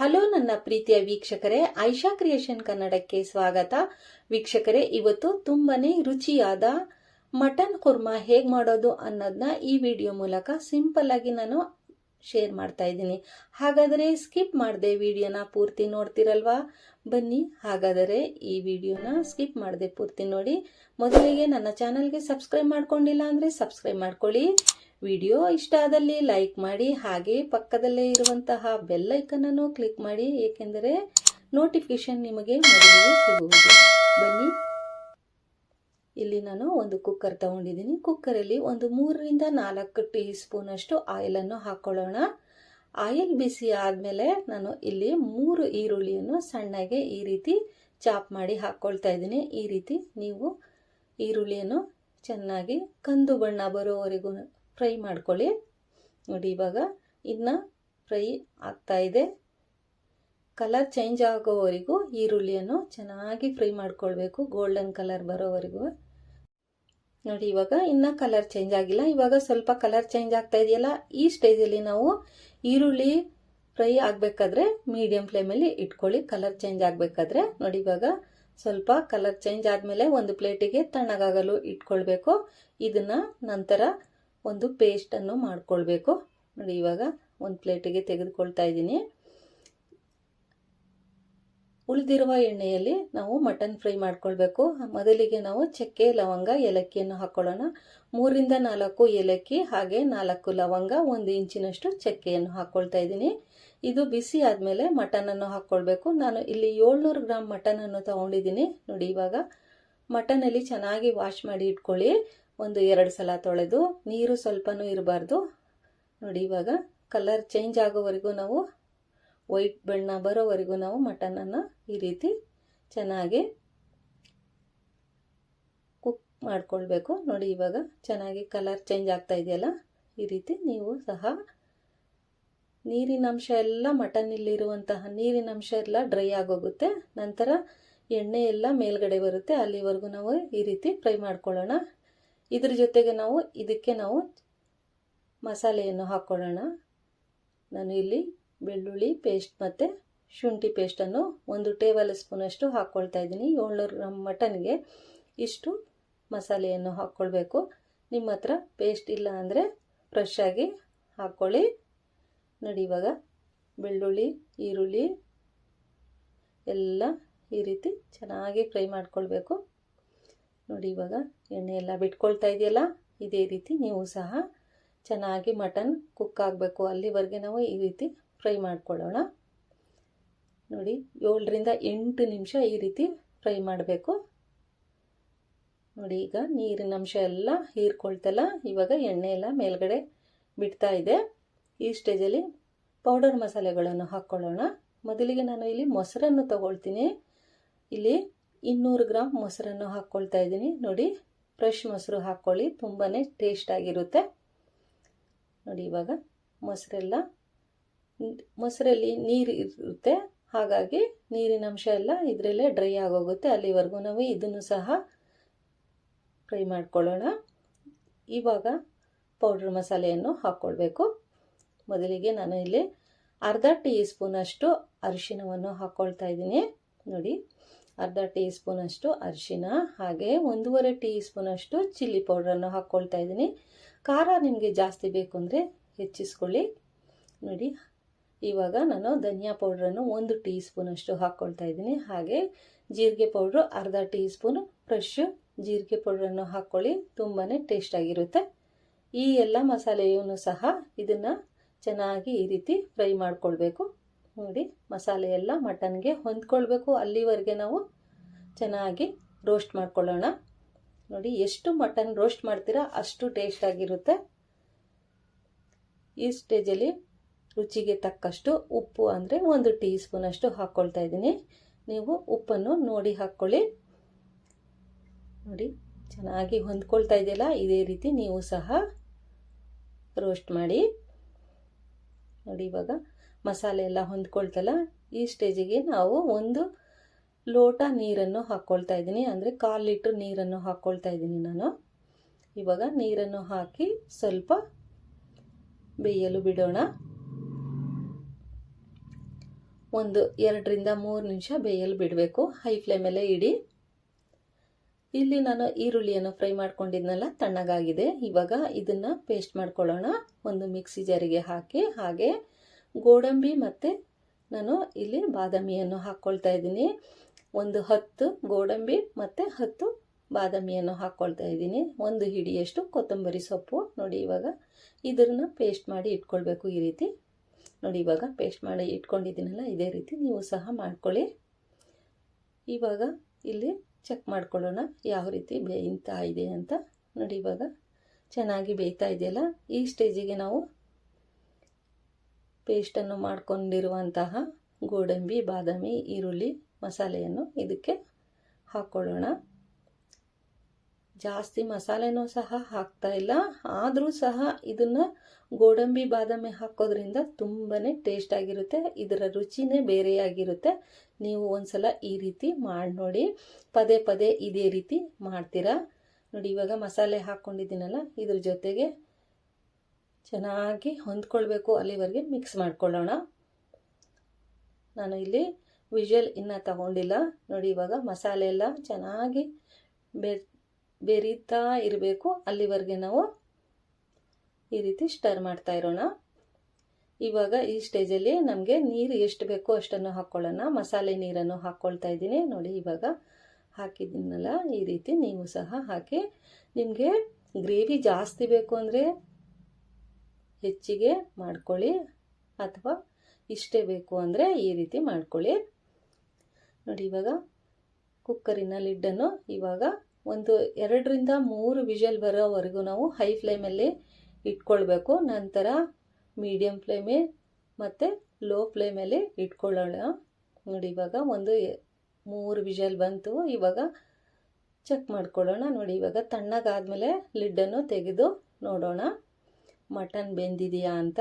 Hello ನನ್ನ ಪ್ರೀತಿಯ ವೀಕ್ಷಕರೇ, ಐಶಾ ಕ್ರಿಯೇಷನ್ ಕನ್ನಡಕ್ಕೆ ಸ್ವಾಗತ. ವೀಕ್ಷಕರೇ, ಇವತ್ತು ತುಂಬಾನೇ ರುಚಿಯಾದ ಮಟನ್ ಕುರ್ಮಾ ಹೇಗೆ ಮಾಡೋದು ಅನ್ನೋದನ್ನ ಈ ವಿಡಿಯೋ ಮೂಲಕ ಸಿಂಪಲ್ ಆಗಿ ನಾನು ಶೇರ್ ಮಾಡ್ತಾ ಇದ್ದೀನಿ. ಹಾಗಾದರೆ ಸ್ಕಿಪ್ ಮಾಡದೆ ವಿಡಿಯೋನ ಪೂರ್ತಿ ನೋಡ್ತಿರಲ್ವಾ? ಬನ್ನಿ, ಹಾಗಾದರೆ ಈ ವಿಡಿಯೋನ ಸ್ಕಿಪ್ ಮಾಡದೆ ಪೂರ್ತಿ ನೋಡಿ. ಮೊದಲಿಗೆ ನನ್ನ ಚಾನಲ್ಗೆ ಸಬ್ಸ್ಕ್ರೈಬ್ ಮಾಡ್ಕೊಂಡಿಲ್ಲ ಅಂದರೆ ಸಬ್ಸ್ಕ್ರೈಬ್ ಮಾಡ್ಕೊಳ್ಳಿ. ವಿಡಿಯೋ ಇಷ್ಟ ಆದಲ್ಲಿ ಲೈಕ್ ಮಾಡಿ, ಹಾಗೆ ಪಕ್ಕದಲ್ಲೇ ಇರುವಂತಹ ಬೆಲ್ ಐಕನನ್ನು ಕ್ಲಿಕ್ ಮಾಡಿ, ಏಕೆಂದರೆ ನೋಟಿಫಿಕೇಶನ್ ನಿಮಗೆ ಮೊದಲಿಗೆ ಸಿಗುವುದು. ಬನ್ನಿ. ಇಲ್ಲಿ ನಾನು ಒಂದು ಕುಕ್ಕರ್ ತಗೊಂಡಿದ್ದೀನಿ. ಕುಕ್ಕರಲ್ಲಿ ಒಂದು ಮೂರರಿಂದ ನಾಲ್ಕು ಟೀ ಸ್ಪೂನಷ್ಟು ಆಯಿಲನ್ನು ಹಾಕ್ಕೊಳ್ಳೋಣ ಆಯಿಲ್ ಬಿಸಿ ಆದಮೇಲೆ ನಾನು ಇಲ್ಲಿ ಮೂರು ಈರುಳ್ಳಿಯನ್ನು ಸಣ್ಣಗೆ ಈ ರೀತಿ ಚಾಪ್ ಮಾಡಿ ಹಾಕ್ಕೊಳ್ತಾ ಇದ್ದೀನಿ. ಈ ರೀತಿ ನೀವು ಈರುಳ್ಳಿಯನ್ನು ಚೆನ್ನಾಗಿ ಕಂದು ಬಣ್ಣ ಬರೋವರೆಗೂ ಫ್ರೈ ಮಾಡ್ಕೊಳ್ಳಿ. ನೋಡಿ, ಇವಾಗ ಇನ್ನು ಫ್ರೈ ಆಗ್ತಾ ಇದೆ. ಕಲರ್ ಚೇಂಜ್ ಆಗೋವರೆಗೂ ಈರುಳ್ಳಿಯನ್ನು ಚೆನ್ನಾಗಿ ಫ್ರೈ ಮಾಡ್ಕೊಳ್ಬೇಕು. ಗೋಲ್ಡನ್ ಕಲರ್ ಬರೋವರೆಗೂ. ನೋಡಿ, ಇವಾಗ ಇನ್ನ ಕಲರ್ ಚೇಂಜ್ ಆಗಿಲ್ಲ. ಇವಾಗ ಸ್ವಲ್ಪ ಕಲರ್ ಚೇಂಜ್ ಆಗ್ತಾ ಇದೆಯಲ್ಲ, ಈ ಸ್ಟೇಜಲ್ಲಿ ನಾವು ಈರುಳ್ಳಿ ಫ್ರೈ ಆಗಬೇಕಾದ್ರೆ ಮೀಡಿಯಂ ಫ್ಲೇಮಲ್ಲಿ ಇಟ್ಕೊಳ್ಳಿ. ಕಲರ್ ಚೇಂಜ್ ಆಗಬೇಕಾದ್ರೆ, ನೋಡಿ, ಇವಾಗ ಸ್ವಲ್ಪ ಕಲರ್ ಚೇಂಜ್ ಆದಮೇಲೆ ಒಂದು ಪ್ಲೇಟಿಗೆ ತಣ್ಣಗಾಗಲು ಇಟ್ಕೊಳ್ಬೇಕು. ಇದನ್ನು ನಂತರ ಒಂದು ಪೇಸ್ಟನ್ನು ಮಾಡ್ಕೊಳ್ಬೇಕು. ನೋಡಿ, ಇವಾಗ ಒಂದು ಪ್ಲೇಟಿಗೆ ತೆಗೆದುಕೊಳ್ತಾ ಇದ್ದೀನಿ. ಉಳಿದಿರುವ ಎಣ್ಣೆಯಲ್ಲಿ ನಾವು ಮಟನ್ ಫ್ರೈ ಮಾಡ್ಕೊಳ್ಬೇಕು. ಮೊದಲಿಗೆ ನಾವು ಚಕ್ಕೆ, ಲವಂಗ, ಏಲಕ್ಕಿಯನ್ನು ಹಾಕ್ಕೊಳ್ಳೋಣ ಮೂರಿಂದ ನಾಲ್ಕು ಏಲಕ್ಕಿ ಹಾಗೆ ನಾಲ್ಕು ಲವಂಗ, ಒಂದು ಇಂಚಿನಷ್ಟು ಚಕ್ಕೆಯನ್ನು ಹಾಕ್ಕೊಳ್ತಾ ಇದ್ದೀನಿ. ಇದು ಬಿಸಿ ಆದಮೇಲೆ ಮಟನನ್ನು ಹಾಕ್ಕೊಳ್ಬೇಕು ನಾನು ಇಲ್ಲಿ ಏಳ್ನೂರು ಗ್ರಾಮ್ ಮಟನನ್ನು ತಗೊಂಡಿದ್ದೀನಿ. ನೋಡಿ, ಇವಾಗ ಮಟನಲ್ಲಿ ಚೆನ್ನಾಗಿ ವಾಶ್ ಮಾಡಿ ಇಟ್ಕೊಳ್ಳಿ. ಒಂದು ಎರಡು ಸಲ ತೊಳೆದು ನೀರು ಸ್ವಲ್ಪನೂ ಇರಬಾರ್ದು. ನೋಡಿ ಇವಾಗ ಕಲರ್ ಚೇಂಜ್ ಆಗೋವರೆಗೂ ನಾವು ವೈಟ್ ಬಣ್ಣ ಬರೋವರೆಗೂ ನಾವು ಮಟನನ್ನು ಈ ರೀತಿ ಚೆನ್ನಾಗಿ ಕುಕ್ ಮಾಡ್ಕೊಳ್ಬೇಕು. ನೋಡಿ ಇವಾಗ ಚೆನ್ನಾಗಿ ಕಲರ್ ಚೇಂಜ್ ಆಗ್ತಾ ಇದೆಯಲ್ಲ, ಈ ರೀತಿ ನೀವು ಸಹ ನೀರಿನಂಶ ಎಲ್ಲ ಮಟನ್ನಲ್ಲಿರುವಂತಹ ನೀರಿನಂಶ ಎಲ್ಲ ಡ್ರೈ ಆಗೋಗುತ್ತೆ. ನಂತರ ಎಣ್ಣೆ ಎಲ್ಲ ಮೇಲ್ಗಡೆ ಬರುತ್ತೆ, ಅಲ್ಲಿವರೆಗೂ ನಾವು ಈ ರೀತಿ ಫ್ರೈ ಮಾಡ್ಕೊಳ್ಳೋಣ. ಇದ್ರ ಜೊತೆಗೆ ನಾವು ಇದಕ್ಕೆ ನಾವು ಮಸಾಲೆಯನ್ನು ಹಾಕ್ಕೊಳ್ಳೋಣ ನಾನು ಇಲ್ಲಿ ಬೆಳ್ಳುಳ್ಳಿ ಪೇಸ್ಟ್ ಮತ್ತು ಶುಂಠಿ ಪೇಸ್ಟನ್ನು ಒಂದು ಟೇಬಲ್ ಸ್ಪೂನಷ್ಟು ಹಾಕ್ಕೊಳ್ತಾ ಇದ್ದೀನಿ. ಏಳ್ನೂರು ಗ್ರಾಮ್ ಮಟನ್ಗೆ ಇಷ್ಟು ಮಸಾಲೆಯನ್ನು ಹಾಕ್ಕೊಳ್ಬೇಕು ನಿಮ್ಮ ಹತ್ರ ಪೇಸ್ಟ್ ಇಲ್ಲ ಅಂದರೆ ಫ್ರೆಶ್ ಆಗಿ ಹಾಕ್ಕೊಳ್ಳಿ ನೋಡಿ, ಇವಾಗ ಬೆಳ್ಳುಳ್ಳಿ, ಈರುಳ್ಳಿ ಎಲ್ಲ ಈ ರೀತಿ ಚೆನ್ನಾಗಿ ಫ್ರೈ ಮಾಡ್ಕೊಳ್ಬೇಕು. ನೋಡಿ, ಇವಾಗ ಎಣ್ಣೆ ಎಲ್ಲ ಬಿಟ್ಕೊಳ್ತಾ ಇದೆಯಲ್ಲ, ಇದೇ ರೀತಿ ನೀವು ಸಹ ಚೆನ್ನಾಗಿ ಮಟನ್ ಕುಕ್ ಆಗಬೇಕು. ಅಲ್ಲಿವರೆಗೆ ನಾವು ಈ ರೀತಿ ಫ್ರೈ ಮಾಡ್ಕೊಳ್ಳೋಣ. ನೋಡಿ, ಏಳರಿಂದ ಎಂಟು ನಿಮಿಷ ಈ ರೀತಿ ಫ್ರೈ ಮಾಡಬೇಕು. ನೋಡಿ, ಈಗ ನೀರಿನ ಅಂಶ ಎಲ್ಲ ಹೀರ್ಕೊಳ್ತಲ್ಲ, ಇವಾಗ ಎಣ್ಣೆ ಎಲ್ಲ ಮೇಲ್ಗಡೆ ಬಿಡ್ತಾ ಇದೆ. ಈ ಸ್ಟೇಜಲ್ಲಿ ಪೌಡರ್ ಮಸಾಲೆಗಳನ್ನು ಹಾಕ್ಕೊಳ್ಳೋಣ. ಮೊದಲಿಗೆ ನಾನು ಇಲ್ಲಿ ಮೊಸರನ್ನು ತಗೊಳ್ತೀನಿ. ಇಲ್ಲಿ ಇನ್ನೂರು ಗ್ರಾಮ್ ಮೊಸರನ್ನು ಹಾಕ್ಕೊಳ್ತಾ ಇದ್ದೀನಿ. ನೋಡಿ, ಫ್ರೆಶ್ ಮೊಸರು ಹಾಕ್ಕೊಳ್ಳಿ ತುಂಬಾ ಟೇಸ್ಟಾಗಿರುತ್ತೆ ನೋಡಿ, ಇವಾಗ ಮೊಸರೆಲ್ಲ, ಮೊಸರಲ್ಲಿ ನೀರು ಇರುತ್ತೆ. ಹಾಗಾಗಿ ನೀರಿನ ಅಂಶ ಎಲ್ಲ ಇದರಲ್ಲೇ ಡ್ರೈ ಆಗೋಗುತ್ತೆ. ಅಲ್ಲಿವರೆಗೂ ನಾವು ಇದನ್ನು ಸಹ ಫ್ರೈ ಮಾಡ್ಕೊಳ್ಳೋಣ. ಇವಾಗ ಪೌಡ್ರ್ ಮಸಾಲೆಯನ್ನು ಹಾಕ್ಕೊಳ್ಬೇಕು ಮೊದಲಿಗೆ ನಾನು ಇಲ್ಲಿ ಅರ್ಧ ಟೀ ಸ್ಪೂನಷ್ಟು ಅರಿಶಿನವನ್ನು ಹಾಕ್ಕೊಳ್ತಾ ಇದ್ದೀನಿ. ನೋಡಿ ಅರ್ಧ ಟೀ ಸ್ಪೂನಷ್ಟು ಅರಿಶಿನ, ಹಾಗೆ ಒಂದೂವರೆ ಟೀ ಸ್ಪೂನಷ್ಟು ಚಿಲ್ಲಿ ಪೌಡ್ರನ್ನು ಹಾಕ್ಕೊಳ್ತಾ ಇದ್ದೀನಿ. ಖಾರ ನಿಮಗೆ ಜಾಸ್ತಿ ಬೇಕು ಅಂದರೆ ಹೆಚ್ಚಿಸ್ಕೊಳ್ಳಿ. ನೋಡಿ, ಇವಾಗ ನಾನು ಧನಿಯಾ ಪೌಡ್ರನ್ನು ಒಂದು ಟೀ ಸ್ಪೂನಷ್ಟು ಹಾಕ್ಕೊಳ್ತಾ ಇದ್ದೀನಿ. ಹಾಗೆ ಜೀರಿಗೆ ಪೌಡ್ರು ಅರ್ಧ ಟೀ ಸ್ಪೂನು ಫ್ರೆಶ್ ಜೀರಿಗೆ ಪೌಡ್ರನ್ನು ಹಾಕ್ಕೊಳ್ಳಿ. ತುಂಬಾ ಟೇಸ್ಟಾಗಿರುತ್ತೆ ಈ ಎಲ್ಲ ಮಸಾಲೆಯನ್ನು ಸಹ ಇದನ್ನು ಚೆನ್ನಾಗಿ ಈ ರೀತಿ ಫ್ರೈ ಮಾಡ್ಕೊಳ್ಬೇಕು. ನೋಡಿ ಮಸಾಲೆ ಎಲ್ಲ ಮಟನ್ಗೆ ಹೊಂದ್ಕೊಳ್ಬೇಕು. ಅಲ್ಲಿವರೆಗೆ ನಾವು ಚೆನ್ನಾಗಿ ರೋಸ್ಟ್ ಮಾಡ್ಕೊಳ್ಳೋಣ. ನೋಡಿ ಎಷ್ಟು ಮಟನ್ ರೋಸ್ಟ್ ಮಾಡ್ತೀರಾ ಅಷ್ಟು ಟೇಸ್ಟ್ ಆಗಿರುತ್ತೆ. ಈ ಸ್ಟೇಜಲ್ಲಿ ರುಚಿಗೆ ತಕ್ಕಷ್ಟು ಉಪ್ಪು ಅಂದರೆ ಒಂದು ಟೀ ಸ್ಪೂನಷ್ಟು ಹಾಕ್ಕೊಳ್ತಾ ಇದ್ದೀನಿ. ನೀವು ಉಪ್ಪನ್ನು ನೋಡಿ ಹಾಕ್ಕೊಳ್ಳಿ ನೋಡಿ ಚೆನ್ನಾಗಿ ಹೊಂದ್ಕೊಳ್ತಾ ಇದೆಯಲ್ಲ, ಇದೇ ರೀತಿ ನೀವು ಸಹ ರೋಸ್ಟ್ ಮಾಡಿ. ನೋಡಿ ಇವಾಗ ಮಸಾಲೆ ಎಲ್ಲ ಹೊಂದ್ಕೊಳ್ತಲ್ಲ, ಈ ಸ್ಟೇಜಿಗೆ ನಾವು ಒಂದು ಲೋಟ ನೀರನ್ನು ಹಾಕ್ಕೊಳ್ತಾ ಇದ್ದೀನಿ. ಅಂದರೆ ಕಾಲು ಲೀಟ್ರ್ ನೀರನ್ನು ಹಾಕ್ಕೊಳ್ತಾ ಇದ್ದೀನಿ ನಾನು. ಇವಾಗ ನೀರನ್ನು ಹಾಕಿ ಸ್ವಲ್ಪ ಬೇಯಲು ಬಿಡೋಣ. ಒಂದು ಎರಡರಿಂದ ಮೂರು ನಿಮಿಷ ಬೇಯಲು ಬಿಡಬೇಕು. ಹೈ ಫ್ಲೇಮಲ್ಲೇ ಇಡಿ. ಇಲ್ಲಿ ನಾನು ಈರುಳ್ಳಿಯನ್ನು ಫ್ರೈ ಮಾಡ್ಕೊಂಡಿದ್ನಲ್ಲ, ತಣ್ಣಗಾಗಿದೆ. ಇವಾಗ ಇದನ್ನು ಪೇಸ್ಟ್ ಮಾಡ್ಕೊಳ್ಳೋಣ. ಒಂದು ಮಿಕ್ಸಿ ಜಾರಿಗೆ ಹಾಕಿ, ಹಾಗೆ ಗೋಡಂಬಿ ಮತ್ತು ನಾನು ಇಲ್ಲಿ ಬಾದಾಮಿಯನ್ನು ಹಾಕ್ಕೊಳ್ತಾ ಇದ್ದೀನಿ. ಒಂದು ಹತ್ತು ಗೋಡಂಬಿ ಮತ್ತು ಹತ್ತು ಬಾದಾಮಿಯನ್ನು ಹಾಕ್ಕೊಳ್ತಾ ಇದ್ದೀನಿ. ಒಂದು ಹಿಡಿಯಷ್ಟು ಕೊತ್ತಂಬರಿ ಸೊಪ್ಪು. ನೋಡಿ ಇವಾಗ ಇದನ್ನು ಪೇಸ್ಟ್ ಮಾಡಿ ಇಟ್ಕೊಳ್ಬೇಕು ಈ ರೀತಿ. ನೋಡಿ ಇವಾಗ ಪೇಸ್ಟ್ ಮಾಡಿ ಇಟ್ಕೊಂಡಿದ್ದೀನಲ್ಲ, ಇದೇ ರೀತಿ ನೀವು ಸಹ ಮಾಡ್ಕೊಳ್ಳಿ. ಇವಾಗ ಇಲ್ಲಿ ಚೆಕ್ ಮಾಡ್ಕೊಳ್ಳೋಣ ಯಾವ ರೀತಿ ಬೇಯ್ತಾ ಇದೆ ಅಂತ. ನೋಡಿ ಇವಾಗ ಚೆನ್ನಾಗಿ ಬೇಯ್ತಾ ಇದೆಯಲ್ಲ, ಈ ಸ್ಟೇಜಿಗೆ ನಾವು ಪೇಸ್ಟನ್ನು ಮಾಡಿಕೊಂಡಿರುವಂತಹ ಗೋಡಂಬಿ, ಬಾದಾಮಿ, ಈರುಳ್ಳಿ ಮಸಾಲೆಯನ್ನು ಇದಕ್ಕೆ ಹಾಕ್ಕೊಳ್ಳೋಣ ಜಾಸ್ತಿ ಮಸಾಲೆನೂ ಸಹ ಹಾಕ್ತಾ ಇಲ್ಲ. ಆದರೂ ಸಹ ಇದನ್ನು ಗೋಡಂಬಿ, ಬಾದಾಮಿ ಹಾಕೋದ್ರಿಂದ ತುಂಬಾ ಟೇಸ್ಟ್ ಆಗಿರುತ್ತೆ. ಇದರ ರುಚಿನೇ ಬೇರೆಯಾಗಿರುತ್ತೆ ನೀವು ಒಂದ್ಸಲ ಈ ರೀತಿ ಮಾಡಿ ನೋಡಿ. ಪದೇ ಪದೇ ಇದೇ ರೀತಿ ಮಾಡ್ತೀರಾ? ನೋಡಿ, ಇವಾಗ ಮಸಾಲೆ ಹಾಕ್ಕೊಂಡಿದ್ದೀನಲ್ಲ ಇದ್ರ ಜೊತೆಗೆ ಚೆನ್ನಾಗಿ ಹೊಂದ್ಕೊಳ್ಬೇಕು ಅಲ್ಲಿವರೆಗೆ ಮಿಕ್ಸ್ ಮಾಡ್ಕೊಳ್ಳೋಣ. ನಾನು ಇಲ್ಲಿ ವಿಜುವಲ್ ಇನ್ನೂ ತಗೊಂಡಿಲ್ಲ. ನೋಡಿ ಇವಾಗ ಮಸಾಲೆ ಎಲ್ಲ ಚೆನ್ನಾಗಿ ಬೆ, ಬೆರೀತಾ ಇರಬೇಕು. ಅಲ್ಲಿವರೆಗೆ ನಾವು ಈ ರೀತಿ ಸ್ಟರ್ ಮಾಡ್ತಾ ಇರೋಣ. ಇವಾಗ ಈ ಸ್ಟೇಜಲ್ಲಿ ನಮಗೆ ನೀರು ಎಷ್ಟು ಬೇಕೋ ಅಷ್ಟನ್ನು ಹಾಕ್ಕೊಳ್ಳೋಣ. ಮಸಾಲೆ ನೀರನ್ನು ಹಾಕ್ಕೊಳ್ತಾ ಇದ್ದೀನಿ. ನೋಡಿ ಇವಾಗ ಹಾಕಿದ್ದೀನಲ್ಲ, ಈ ರೀತಿ ನೀವು ಸಹ ಹಾಕಿ. ನಿಮಗೆ ಗ್ರೇವಿ ಜಾಸ್ತಿ ಬೇಕು ಅಂದರೆ ಹೆಚ್ಚಿಗೆ ಮಾಡ್ಕೊಳ್ಳಿ ಅಥವಾ ಇಷ್ಟೇ ಬೇಕು ಅಂದರೆ ಈ ರೀತಿ ಮಾಡ್ಕೊಳ್ಳಿ. ನೋಡಿ, ಇವಾಗ ಕುಕ್ಕರಿನ ಲಿಡ್ಡನ್ನು ಇವಾಗ ಒಂದು ಎರಡರಿಂದ ಮೂರು ವಿಷಲ್ ಬರೋವರೆಗೂ ನಾವು ಹೈ ಫ್ಲೇಮಲ್ಲಿ ಇಟ್ಕೊಳ್ಬೇಕು. ನಂತರ ಮೀಡಿಯಮ್ ಫ್ಲೇಮೆ ಮತ್ತು ಲೋ ಫ್ಲೇಮಲ್ಲಿ ಇಟ್ಕೊಳ್ಳೋಣ. ನೋಡಿ, ಇವಾಗ ಒಂದು ಮೂರು ವಿಷಲ್ ಬಂತು. ಇವಾಗ ಚೆಕ್ ಮಾಡ್ಕೊಳ್ಳೋಣ. ನೋಡಿ, ಇವಾಗ ತಣ್ಣಗಾದಮೇಲೆ ಲಿಡ್ಡನ್ನು ತೆಗೆದು ನೋಡೋಣ. ಮಟನ್ ಬೆಂದಿದೆಯಾ ಅಂತ.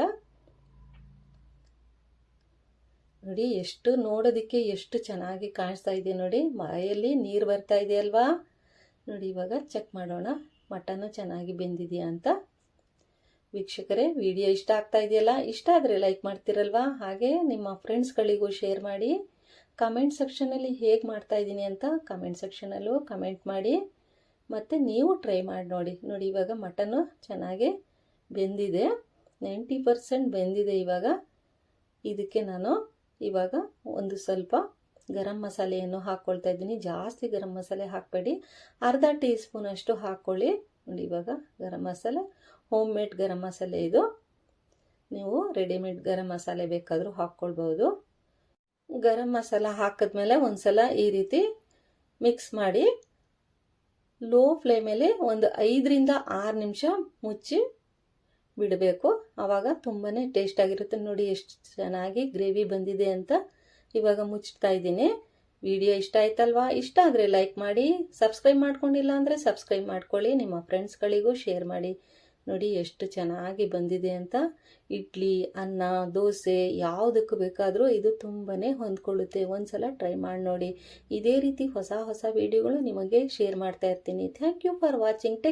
ನೋಡಿ, ಎಷ್ಟು ನೋಡೋದಕ್ಕೆ ಎಷ್ಟು ಚೆನ್ನಾಗಿ ಕಾಣಿಸ್ತಾ ಇದೆ ನೋಡಿ. ಮಳೆಯಲ್ಲಿ ನೀರು ಬರ್ತಾ ಇದೆ ಅಲ್ವಾ? ನೋಡಿ, ಇವಾಗ ಚೆಕ್ ಮಾಡೋಣ. ಮಟನ್ನು ಚೆನ್ನಾಗಿ ಬೆಂದಿದೆಯಾ ಅಂತ. ವೀಕ್ಷಕರೇ, ವಿಡಿಯೋ ಇಷ್ಟ ಆಗ್ತಾ ಇದೆಯಲ್ಲ? ಇಷ್ಟ ಆದರೆ ಲೈಕ್ ಮಾಡ್ತಿರಲ್ವಾ? ಹಾಗೆ ನಿಮ್ಮ ಫ್ರೆಂಡ್ಸ್ಗಳಿಗೂ ಶೇರ್ ಮಾಡಿ. ಕಮೆಂಟ್ ಸೆಕ್ಷನಲ್ಲಿ ಹೇಗೆ ಮಾಡ್ತಾ ಇದ್ದೀನಿ ಅಂತ ಕಮೆಂಟ್ ಸೆಕ್ಷನಲ್ಲೂ ಕಮೆಂಟ್ ಮಾಡಿ. ಮತ್ತು ನೀವು ಟ್ರೈ ಮಾಡಿ ನೋಡಿ. ನೋಡಿ, ಇವಾಗ ಮಟನ್ನು ಚೆನ್ನಾಗಿ ಬೆಂದಿದೆ. ನೈಂಟಿ ಪರ್ಸೆಂಟ್ ಬೆಂದಿದೆ ಇವಾಗ. ಇದಕ್ಕೆ ನಾನು ಇವಾಗ ಒಂದು ಸ್ವಲ್ಪ ಗರಂ ಮಸಾಲೆಯನ್ನು ಹಾಕ್ಕೊಳ್ತಾ ಇದ್ದೀನಿ. ಜಾಸ್ತಿ ಗರಂ ಮಸಾಲೆ ಹಾಕಬೇಡಿ. ಅರ್ಧ ಟೀ ಸ್ಪೂನಷ್ಟು ಹಾಕ್ಕೊಳ್ಳಿ ನೋಡಿ ಇವಾಗ ಗರಂ ಮಸಾಲೆ, ಹೋಮ್ ಮೇಡ್ ಗರಂ ಮಸಾಲೆ ಇದು. ನೀವು ರೆಡಿಮೇಡ್ ಗರಂ ಮಸಾಲೆ ಬೇಕಾದರೂ ಹಾಕ್ಕೊಳ್ಬೋದು ಗರಂ ಮಸಾಲ ಹಾಕಿದ್ಮೇಲೆ ಒಂದು ಸಲ ಈ ರೀತಿ ಮಿಕ್ಸ್ ಮಾಡಿ ಲೋ ಫ್ಲೇಮಲ್ಲಿ ಒಂದು ಐದರಿಂದ ಆರು ನಿಮಿಷ ಮುಚ್ಚಿ ಬಿಡಬೇಕು. ಆವಾಗ ತುಂಬಾ ಟೇಸ್ಟ್ ಆಗಿರುತ್ತೆ. ನೋಡಿ ಎಷ್ಟು ಚೆನ್ನಾಗಿ ಗ್ರೇವಿ ಬಂದಿದೆ ಅಂತ ಇವಾಗ ಮುಚ್ತಾ ಇದ್ದೀನಿ. ವಿಡಿಯೋ ಇಷ್ಟ ಆಯ್ತಲ್ವಾ? ಇಷ್ಟ ಆದರೆ ಲೈಕ್ ಮಾಡಿ ಸಬ್ಸ್ಕ್ರೈಬ್ ಮಾಡ್ಕೊಂಡಿಲ್ಲ ಅಂದರೆ ಸಬ್ಸ್ಕ್ರೈಬ್ ಮಾಡ್ಕೊಳ್ಳಿ. ನಿಮ್ಮ ಫ್ರೆಂಡ್ಸ್ಗಳಿಗೂ ಶೇರ್ ಮಾಡಿ. ನೋಡಿ ಎಷ್ಟು ಚೆನ್ನಾಗಿ ಬಂದಿದೆ ಅಂತ. ಇಡ್ಲಿ, ಅನ್ನ, ದೋಸೆ ಯಾವುದಕ್ಕೂ ಬೇಕಾದರೂ ಇದು ತುಂಬಾ ಹೊಂದ್ಕೊಳ್ಳುತ್ತೆ. ಒಂದ್ಸಲ ಟ್ರೈ ಮಾಡಿ ನೋಡಿ. ಇದೇ ರೀತಿ ಹೊಸ ಹೊಸ ವಿಡಿಯೋಗಳು ನಿಮಗೆ ಶೇರ್ ಮಾಡ್ತಾ ಇರ್ತೀನಿ. Thank you for watching tech